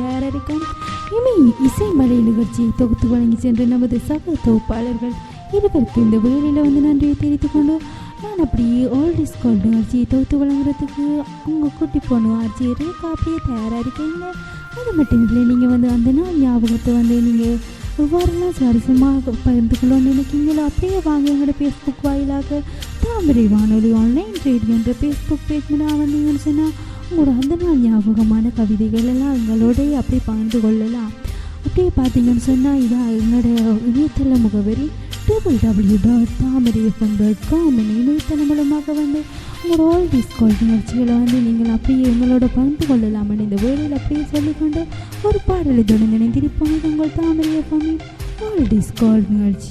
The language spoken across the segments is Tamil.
தயாரிக்கும் இமையின் இசை மலை நிகழ்ச்சியை தொகுத்து வழங்கி சென்ற நமது சக தொகுப்பாளர்கள் இருவருக்கு இந்த வேலையில் வந்து நன்றியை தெரிவித்துக் கொண்டு நான் அப்படியே ஓல்ட் இஸ் கோல்ட் தொகுத்து வழங்குறதுக்கு அவங்க கூட்டி போன ஆர்ஜி ரேகா அப்படியே தயாராக இருக்கீங்க அது மட்டும் இல்லை நீங்கள் வந்து அந்த நாள் ஞாபகத்தை வந்து நீங்கள் எவ்வாறுலாம் சுவாரஸ்யமாக பகிர்ந்து கொள்ளணும்னு நினைக்கிங்களோ அப்படியே வாங்க எங்களோட ஃபேஸ்புக் வாயிலாக தாமரை வானொலி ஆன்லைன் ரேடியோ என்ற ஃபேஸ்புக் பேஜ் நான் வந்தீங்கன்னு சொன்னால் உங்களோட அந்த நாள் ஞாபகமான கவிதைகள் எல்லாம் எங்களோடய அப்படி பகிர்ந்து கொள்ளலாம். அப்படியே பார்த்தீங்கன்னு சொன்னால் இதான் எங்களோட இணையதள முகவரி double W dot Thamarai FM dot com இணையதளம் மூலமாக வந்து உங்களோட ஆல் டிஸ்கவுண்ட் நிகழ்ச்சிகளை வந்து நீங்கள் அப்படியே எங்களோட பகிர்ந்து கொள்ளலாம் இந்த வேலையில் அப்படியே சொல்லிக்கொண்டு ஒரு பாடலை தொடங்க நினைத்திருப்போம் உங்கள் தாமரை எஃப்எம்மின் ஆல் டிஸ்கவுண்ட் நிகழ்ச்சி.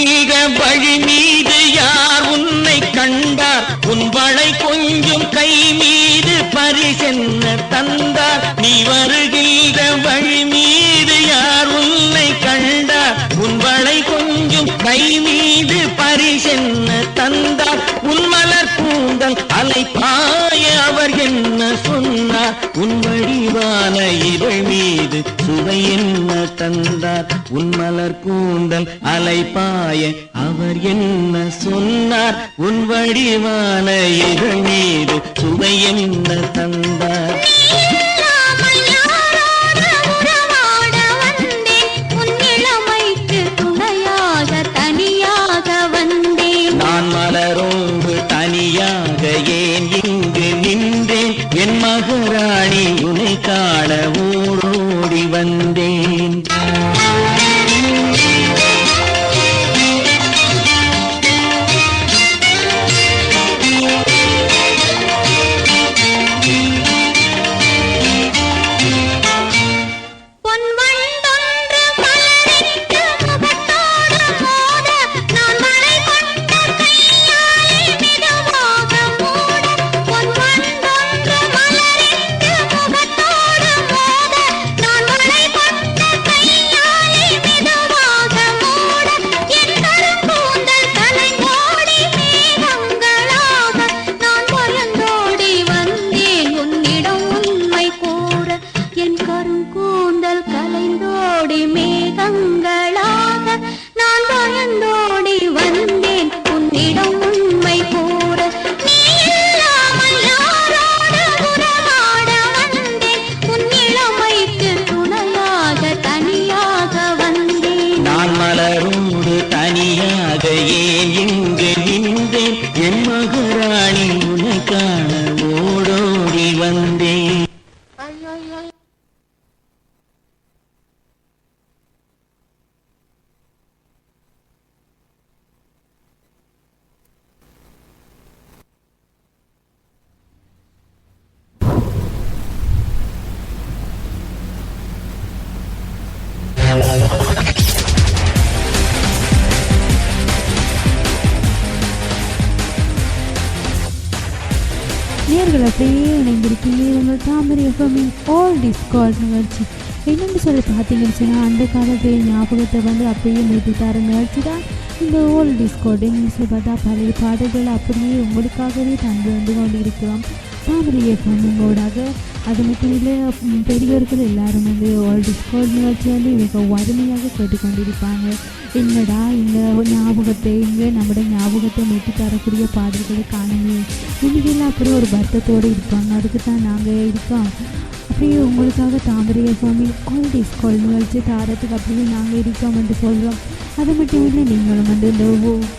வருகின்ற வழி மீது யார் உன்னை கண்டார்? உன் வளை கொஞ்சம் கை மீது பரிசென்ன தந்தார். நீ வருகின்ற வழி மீது யார் உன்னை கண்டார்? உன் வளை கொஞ்சம் கை மீது பரிசென்ன தந்தார். உன் மலர் கூந்தல் அலை பாய அவர் என்ன சொன்ன வடிவான இதழ் மீது சுவை என்ன தந்தார்? உன் மலர் கூந்தல் அலைப்பாய அவர் என்ன சொன்னார்? உன் வடிவான இதழ் மீது சுவை என்ன தந்தார்? உங்கள் தாமரை எஃப்எம்மின் ஓல்ட் டிஸ்கார்ட் நிகழ்ச்சி. என்னென்னு சொல்லி பார்த்தீங்கன்னு சொன்னால் அந்த காலத்து ஞாபகத்தை வந்து அப்படியே மீட்டி தர நிகழ்ச்சி தான் இந்த ஓல்ட் டிஸ்கார்ட் என்னன்னு சொல்லி பார்த்தா பழைய பாடல்கள். அப்படியே உங்களுக்காகவே தந்து வந்து கொண்டு இருக்கிறோம் தாமரை எஃப்எம்மோடாக அது மட்டும் இல்லை பெரியவர்கள் எல்லாரும் வந்து ஓல்ட் டிஸ்கார்ட் நிகழ்ச்சி வந்து மிக வறுமையாக கேட்டுக்கொண்டிருப்பாங்க. என்னடா இந்த ஞாபகத்தை இங்கே நம்முடைய ஞாபகத்தை மீட்டு தரக்கூடிய பாடல்களை காணுமே. இன்னைக்கெல்லாம் அப்படியே ஒரு பத்தத்தோடு இருப்பாங்க. அதுக்கு தான் நாங்கள் இருக்கோம். அப்படியே உங்களுக்காக தாமரைய சுவாமி ஆல் டிஸ்கால் நிகழ்ச்சி தாரத்துக்கு அப்படியே நாங்கள் இருக்கோம் என்று சொல்கிறோம் அது மட்டும் இல்லை நீங்களும் வந்து இந்த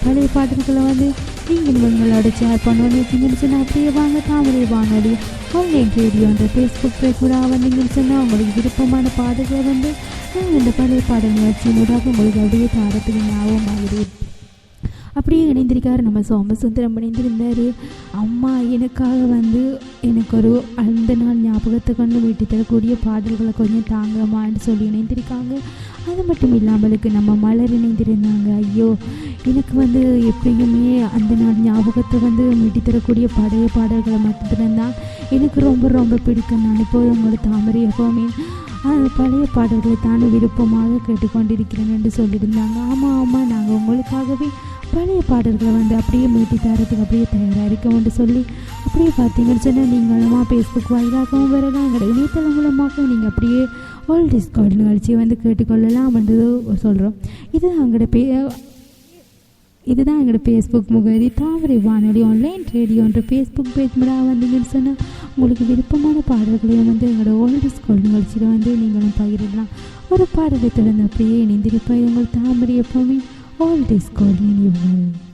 பழைய பாடல்களை வந்து நீங்களும் உங்களோட ஷேர் பண்ணணும்னு வச்சிங்கன்னு சொன்னால் அப்படியே வாங்க தாமரை வானொலி ஆன்லைன் ரேடியோன்ற ஃபேஸ்புக் பேஜ் கூட வந்தீங்கன்னு சொன்னால் உங்களுக்கு விருப்பமான பாடல்களை வந்து இந்த பழைய பாடல் நிகழ்ச்சியினூடாக உங்களுக்கு அப்படியே தாரத்துக்கு ஞாபகம் ஆகுது. அப்படியே இணைந்திருக்காரு நம்ம சோமசுந்தரம் இணைந்திருந்தார். அம்மா எனக்காக வந்து எனக்கு ஒரு அந்த நாள் ஞாபகத்தை கொண்டு வீட்டு தரக்கூடிய பாடல்களை கொஞ்சம் தாங்கம்மான்னு சொல்லி இணைந்திருக்காங்க. அது மட்டும் இல்லாமலுக்கு நம்ம மலர் இணைந்திருந்தாங்க. ஐயோ எனக்கு வந்து எப்பயுமே அந்த நாள் ஞாபகத்தை வந்து மீட்டி தரக்கூடிய பழைய பாடல்களை மாத்திரம்தான் எனக்கு ரொம்ப ரொம்ப பிடிக்கும். நான் இப்போ உங்களோட தாமரை எப்போவுமே அது பழைய பாடல்களை தானே விருப்பமாக கேட்டுக்கொண்டிருக்கிறேன் என்று சொல்லியிருந்தாங்க. ஆமாம் ஆமாம் நாங்கள் உங்களுக்காகவே பழைய பாடல்களை வந்து அப்படியே மீட்டி தரத்துக்கு அப்படியே தயாராக இருக்கோம்னு சொல்லி அப்படியே பார்த்தீங்கன்னு சொன்னால் நீங்களுமா ஃபேஸ்புக் வாயிலாகவும் வரலாம். எங்களுடைய இணையதளம் மூலமாக நீங்கள் அப்படியே ஓல்ட் டிஸ்கவுண்ட் நிகழ்ச்சியை வந்து கேட்டுக்கொள்ளலாம் வந்து சொல்கிறோம் இது எங்களோட பே இதுதான் எங்களோட ஃபேஸ்புக் முகவரி. தாமரை வானொலி ஆன்லைன் ரேடியோன்ற ஃபேஸ்புக் பேஜ் மூலம் வந்தீங்கன்னு சொன்னால் உங்களுக்கு விருப்பமான பாடல்களையும் வந்து எங்களோட ஓல்டு ஸ்கூல் நிகழ்ச்சியில் வந்து நீங்களும் பகிரலாம். ஒரு பாடலை தொடர்ந்து அப்படியே இணைந்திருப்பேன். உங்கள் தாமரை எப்பவுமே ஓல்டு ஸ்கூல் நினைவுகள்.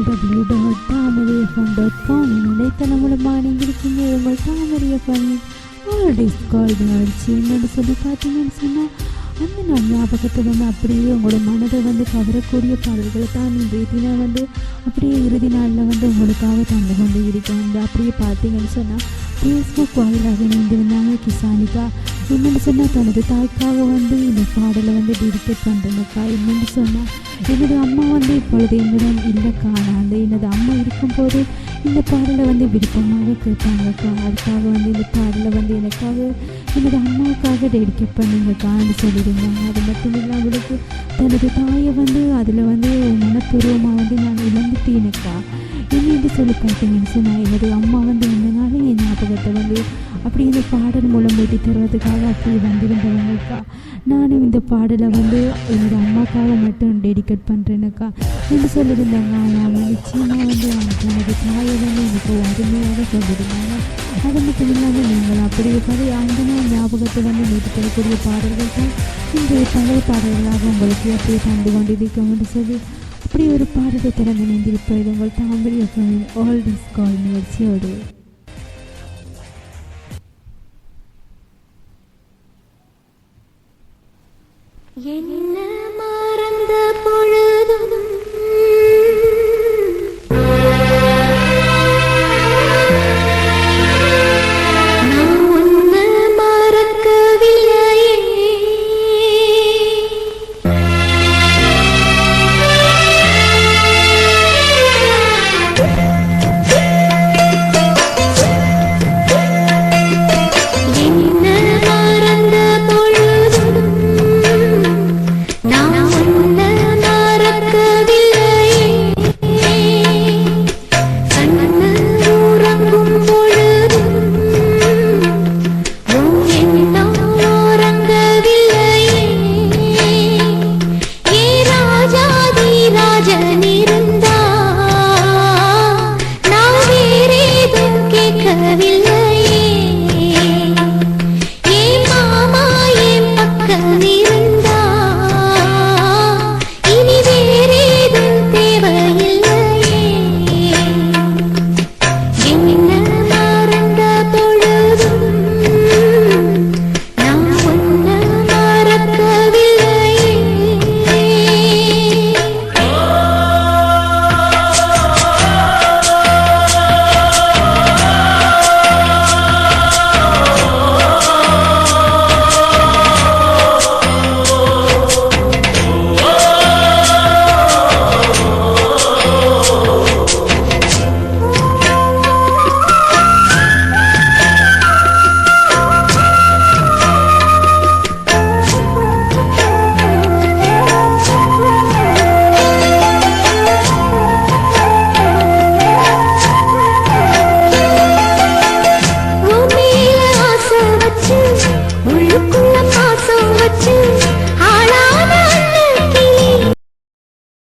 W dot Thamarai FM dot com இணையதளம் மூலமாக நீங்கள் இருக்கீங்க உங்கள் தாமரை எஃப்எம் ஆல்டிஸ் கால் நிகழ்ச்சி என்னென்னு சொல்லி பார்த்தீங்கன்னு சொன்னால் அந்த நாள் ஞாபகத்தை வந்து அப்படியே உங்களோட மனதை வந்து கவரக்கூடிய பாடல்களை தான் இன்றைய தினம் வந்து அப்படியே இறுதி நாளில் வந்து உங்களுக்காக தந்து கொண்டு இருக்கேன் வந்து அப்படியே பார்த்தீங்கன்னு சொன்னால் ஃபேஸ்புக் வாயிலாக இணைந்திருந்தாங்க கிசானிகா என்னென்னு சொன்னால் தனது தாய்க்காக வந்து இந்த பாடலை வந்து டெடிகேட் பண்ணுறேன்க்கா என்னென்னு சொன்னால் என்னோட அம்மா வந்து இப்பொழுது என்னிடம் இல்லைக்கா நான் வந்து எனது அம்மா இருக்கும்போது இந்த பாடலை வந்து விருப்பமாக கேட்பாங்கக்கா அதுக்காக வந்து இந்த பாடலை வந்து எனக்காக என்னோட அம்மாவுக்காக டெடிக்கேட் பண்ணுங்கக்கான்னு சொல்லியிருந்தாங்க அது மட்டும் இல்லாமல் அவளுக்கு தனது தாயை வந்து அதில் வந்து மனப்பூர்வமாக வந்து நான் இழந்துட்டேனுக்கா என்னென்று சொல்லி பார்த்தீங்கன்னு சொன்னால் என்னுடைய அம்மா வந்து இந்த என் ஞாபகத்தை வந்து அப்படி இந்த பாடல் மூலம் வெட்டி தருவதுக்காக அப்படி வந்திருந்தவங்கக்கா நானும் இந்த பாடலை வந்து என்னோட அம்மாக்காக மட்டும் டெடிகேட் பண்ணுறேனுக்கா என்று சொல்லியிருந்தாங்க அவங்க நிச்சயமாக வந்து அவங்க தாயை வந்து எனக்கு அருமையாக சொல்லியிருந்தாங்க. அது மட்டும் இல்லாமல் நீங்கள் அப்படி படி அந்த ஞாபகத்தை வந்து மீட்டு தரக்கூடிய பாடல்கள் தான் இன்றைய பழைய பாடல்களாக உங்களுக்கு அப்படியே தந்து கொண்டிருக்கும் என்று சொல்லி அப்படி ஒரு பாடத்தை திறந்து நினைந்திருப்பது உங்கள் தாம்பரிய ஆல் டிஸ் கால் நிகழ்ச்சியோடு.